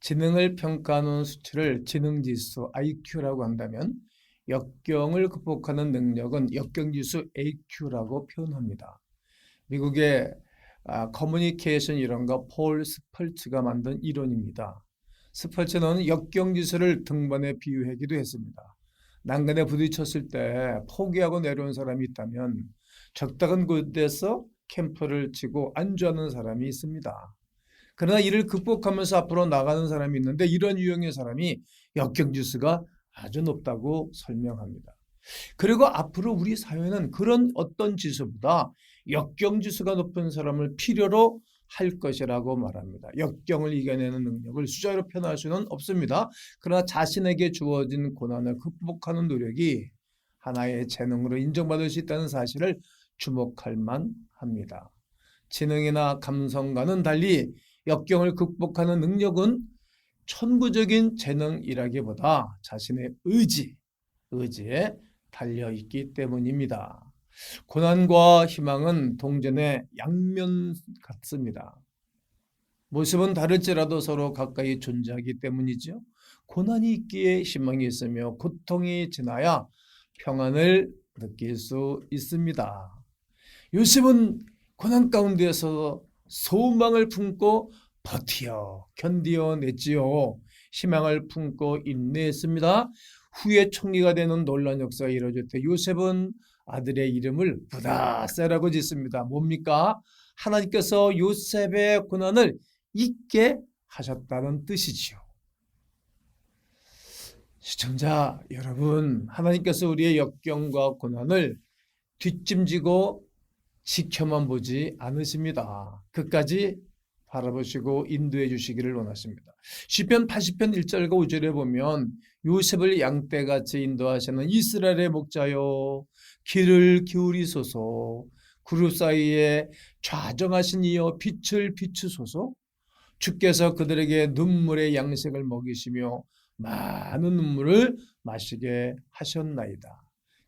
지능을 평가하는 수치를 지능지수 IQ라고 한다면 역경을 극복하는 능력은 역경지수 AQ라고 표현합니다. 미국의 아, 커뮤니케이션 이론가 폴 스펄츠가 만든 이론입니다. 스펄츠는 역경지수를 등반에 비유하기도 했습니다. 난간에 부딪혔을 때 포기하고 내려온 사람이 있다면 적당한 곳에서 캠프를 치고 안주하는 사람이 있습니다. 그러나 이를 극복하면서 앞으로 나가는 사람이 있는데 이런 유형의 사람이 역경지수가 아주 높다고 설명합니다. 그리고 앞으로 우리 사회는 그런 어떤 지수보다 역경지수가 높은 사람을 필요로 할 것이라고 말합니다. 역경을 이겨내는 능력을 숫자로 표현할 수는 없습니다. 그러나 자신에게 주어진 고난을 극복하는 노력이 하나의 재능으로 인정받을 수 있다는 사실을 주목할 만 합니다. 지능이나 감성과는 달리 역경을 극복하는 능력은 천부적인 재능이라기보다 자신의 의지, 의지에 달려 있기 때문입니다. 고난과 희망은 동전의 양면 같습니다. 모습은 다를지라도 서로 가까이 존재하기 때문이죠. 고난이 있기에 희망이 있으며 고통이 지나야 평안을 느낄 수 있습니다. 요셉은 고난 가운데서 소망을 품고 버티어 견디어냈지요. 희망을 품고 인내했습니다. 후에 총리가 되는 놀란 역사가 이루어질 때 요셉은 아들의 이름을 부다세라고 짓습니다. 뭡니까? 하나님께서 요셉의 고난을 잊게 하셨다는 뜻이지요. 시청자 여러분, 하나님께서 우리의 역경과 고난을 뒷짐지고 지켜만 보지 않으십니다. 끝까지 바라보시고 인도해 주시기를 원하십니다. 시편 80편 1절과 5절에 보면 요셉을 양떼같이 인도하시는 이스라엘의 목자여 길을 기울이소서 그룹 사이에 좌정하신 이여 빛을 비추소서 주께서 그들에게 눈물의 양식을 먹이시며 많은 눈물을 마시게 하셨나이다.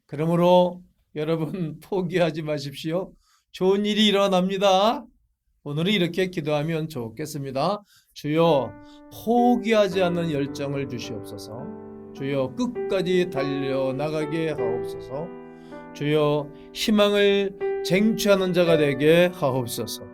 그러므로 여러분 포기하지 마십시오. 좋은 일이 일어납니다. 오늘은 이렇게 기도하면 좋겠습니다. 주여 포기하지 않는 열정을 주시옵소서. 주여 끝까지 달려나가게 하옵소서. 주여 희망을 쟁취하는 자가 되게 하옵소서.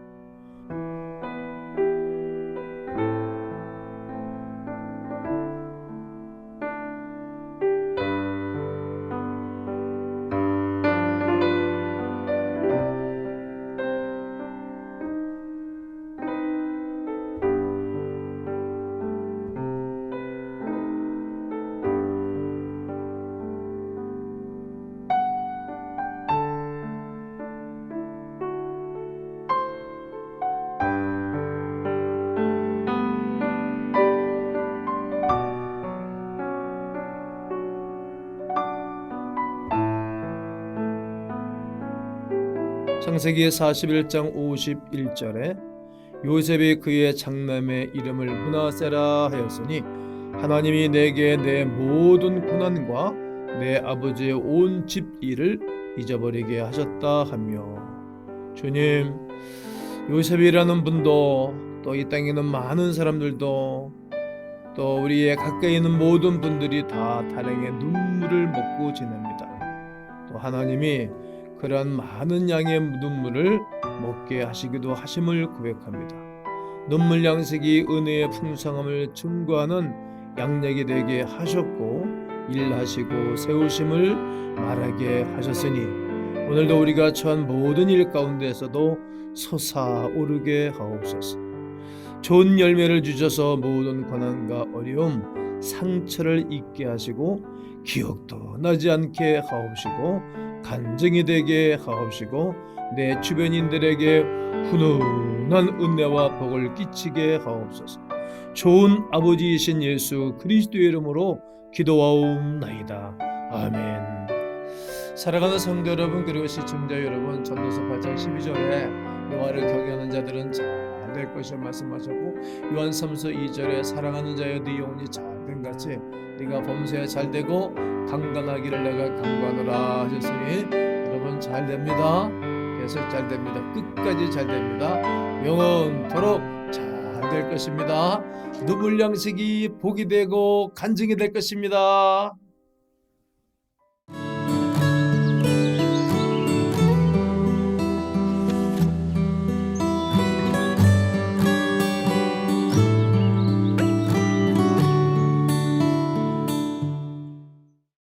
창세기 41장 51절에 요셉이 그의 장남의 이름을 문하세라 하였으니 하나님이 내게 내 모든 고난과 내 아버지의 온 집 일을 잊어버리게 하셨다 하며 주님 요셉이라는 분도 또 이 땅에 있는 많은 사람들도 또 우리의 가까이 있는 모든 분들이 다 다량의 눈물을 먹고 지냅니다. 또 하나님이 그러한 많은 양의 눈물을 먹게 하시기도 하심을 고백합니다. 눈물 양식이 은혜의 풍성함을 증거하는 양약이 되게 하셨고 일하시고 세우심을 말하게 하셨으니 오늘도 우리가 처한 모든 일 가운데서도 솟아오르게 하옵소서. 좋은 열매를 주셔서 모든 고난과 어려움, 상처를 잊게 하시고 기억도 나지 않게 하옵시고 간증이 되게 하옵시고 내 주변인들에게 훈훈한 은혜와 복을 끼치게 하옵소서. 좋은 아버지이신 예수 그리스도의 이름으로 기도하옵나이다. 아멘. 사랑하는 성도 여러분 그리고 시청자 여러분 전도서 8장 12절에 여호와를 경외하는 자들은 잘 될 것이라 말씀하셨고 요한 3서 2절에 사랑하는 자여 네 영혼이 잘된 같이 네가 범사에 잘 되고 강건하기를 내가 강건하라 하셨으니 여러분 잘 됩니다. 계속 잘 됩니다. 끝까지 잘 됩니다. 영원토록 잘 될 것입니다. 눈물 양식이 복이 되고 간증이 될 것입니다.